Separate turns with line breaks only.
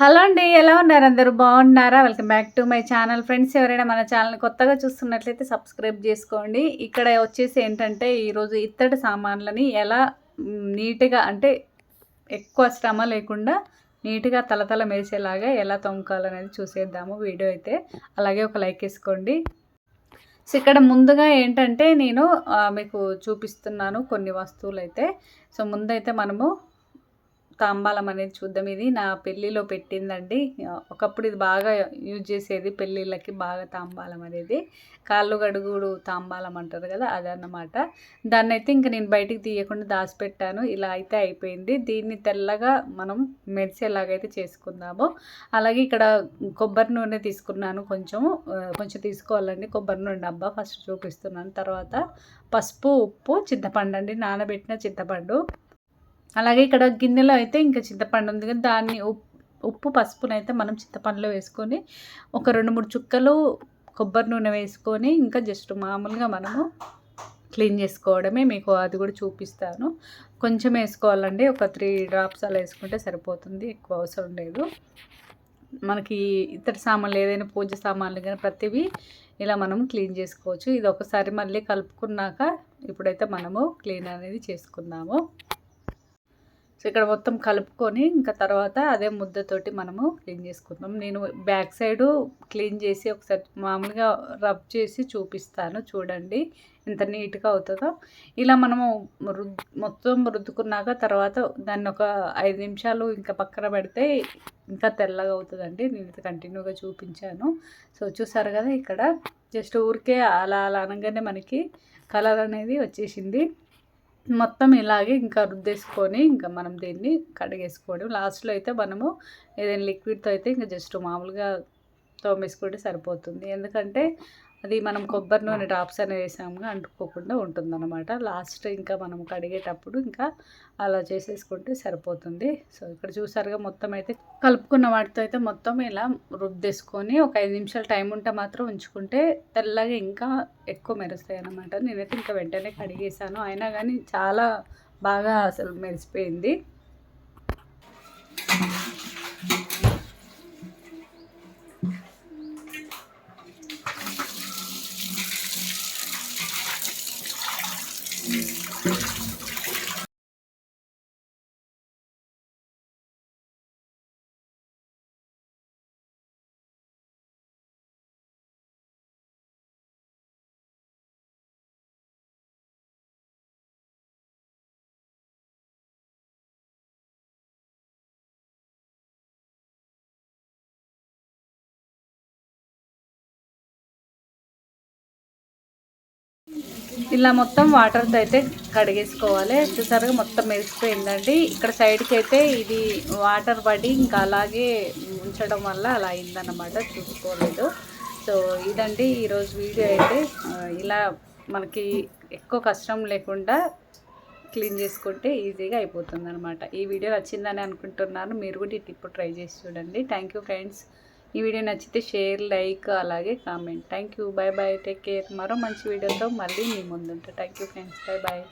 Hello అండి ఎలా ఉన్నారు అందరూ? బాగున్నారా? Welcome back to my channel friends ఎవరైనా మన ఛానల్ కొత్తగా చూస్తున్నట్లయితే సబ్స్క్రైబ్ చేసుకోండి. ఇక్కడ వచ్చేసి ఏంటంటే ఈరోజు ఇత్తడి సామాన్లని ఎలా నీట్గా అంటే ఎక్కువ శ్రమ లేకుండా నీట్గా తలతల మెరిసేలాగా ఎలా తొమ్ముకోవాలనేది చూసేద్దాము వీడియో అయితే. అలాగే ఒక లైక్ వేసుకోండి. సో ఇక్కడ ముందుగా ఏంటంటే నేను మీకు చూపిస్తున్నాను కొన్ని వస్తువులు అయితే సో ముందైతే మనము తాంబాలం అనేది చూద్దాం. ఇది నా పెళ్ళిలో పెట్టిందండి. ఒకప్పుడు ఇది బాగా యూజ్ చేసేది పెళ్ళిళ్ళకి బాగా తాంబాలం అనేది. కాళ్ళు గడుగుడు తాంబాలం అంటారు కదా అదన్నమాట. దాన్ని అయితే ఇంకా నేను బయటికి తీయకుండా దాచిపెట్టాను. ఇలా అయితే అయిపోయింది. దీన్ని తెల్లగా మనం మెరిసేలాగైతే చేసుకుందాము. అలాగే ఇక్కడ కొబ్బరి నూనె తీసుకున్నాను కొంచెం. కొంచెం తీసుకోవాలండి. కొబ్బరి నూనె డబ్బా ఫస్ట్ చూపిస్తున్నాను. తర్వాత పసుపు ఉప్పు చింతపండు అండి. నానబెట్టిన చింతపండు. అలాగే ఇక్కడ గిన్నెలో అయితే ఇంకా చింతపండు ఉంది కదా దాన్ని ఉప్పు ఉప్పు అయితే మనం చింతపండులో వేసుకొని ఒక రెండు మూడు చుక్కలు కొబ్బరి నూనె వేసుకొని ఇంకా జస్ట్ మామూలుగా మనము క్లీన్ చేసుకోవడమే మీకు అది కూడా చూపిస్తాను. కొంచెం వేసుకోవాలండి ఒక త్రీ డ్రాప్స్ అలా వేసుకుంటే సరిపోతుంది ఎక్కువ అవసరం లేదు. మనకి ఇతర సామాన్లు ఏదైనా పూజ సామాన్లు కానీ ప్రతివి ఇలా మనం క్లీన్ చేసుకోవచ్చు. ఇది ఒకసారి మళ్ళీ కలుపుకున్నాక ఇప్పుడైతే మనము క్లీన్ అనేది చేసుకుందాము. సో ఇక్కడ మొత్తం కలుపుకొని ఇంకా తర్వాత అదే ముద్దతోటి మనము క్లీన్ చేసుకుందాం. నేను బ్యాక్ సైడు క్లీన్ చేసి ఒకసారి మామూలుగా రబ్ చేసి చూపిస్తాను చూడండి ఎంత నీట్గా అవుతుందో. ఇలా మనము రుద్ మొత్తం రుద్దుకున్నాక తర్వాత దాన్ని ఒక ఐదు నిమిషాలు ఇంకా పక్కన పెడితే ఇంకా తెల్లగా అవుతుందండి. నేను కంటిన్యూగా చూపించాను. సో చూసారు కదా ఇక్కడ? జస్ట్ ఊరికే అలా అలా అనగానే మనకి కలర్ అనేది వచ్చేసింది. మొత్తం ఇలాగే ఇంకా రుద్దేసుకొని ఇంకా మనం దీన్ని కడిగేసుకోవడం. లాస్ట్లో అయితే మనము ఏదైనా లిక్విడ్తో అయితే ఇంకా జస్ట్ మామూలుగా తోమేసుకుంటే సరిపోతుంది. ఎందుకంటే అది మనం కొబ్బరి నూనె డ్రాప్స్ అనేది వేసాముగా అంటుకోకుండా ఉంటుందన్నమాట. లాస్ట్ ఇంకా మనం కడిగేటప్పుడు ఇంకా అలా చేసేసుకుంటే సరిపోతుంది. సో ఇక్కడ చూసారుగా మొత్తం అయితే కలుపుకున్న వాటితో అయితే మొత్తం ఇలా రుద్దేసుకొని ఒక ఐదు నిమిషాలు టైం ఉంటే మాత్రం ఉంచుకుంటే తెల్లగా ఇంకా ఎక్కువ మెరుస్తాయి అన్నమాట నేనైతే ఇంకా వెంటనే కడిగేసాను. అయినా కానీ చాలా బాగా అసలు మెరిసిపోయింది. えっ? ఇలా మొత్తం వాటర్తో అయితే కడిగేసుకోవాలి. చూసారుగా మొత్తం మెరిసిపోయిందండి. ఇక్కడ సైడ్కి అయితే ఇది వాటర్ పడి ఇంకా అలాగే ఉంచడం వల్ల అలా అయిందన్నమాట. చూసుకోలేదు. సో ఇదండి ఈరోజు వీడియో అయితే. ఇలా మనకి ఎక్కువ కష్టం లేకుండా క్లీన్ చేసుకుంటే ఈజీగా అయిపోతుంది అనమాట ఈ వీడియో నచ్చిందని అనుకుంటున్నాను. మీరు కూడా ఇటు ఇప్పుడు ట్రై చేసి చూడండి. థ్యాంక్ యూ ఫ్రెండ్స్ ఈ వీడియో నచ్చితే షేర్ లైక్ అలాగే comment. Thank you bye bye take care మరో మంచి వీడియోతో మళ్ళీ మీ ముందుంటా. Thank you friends bye bye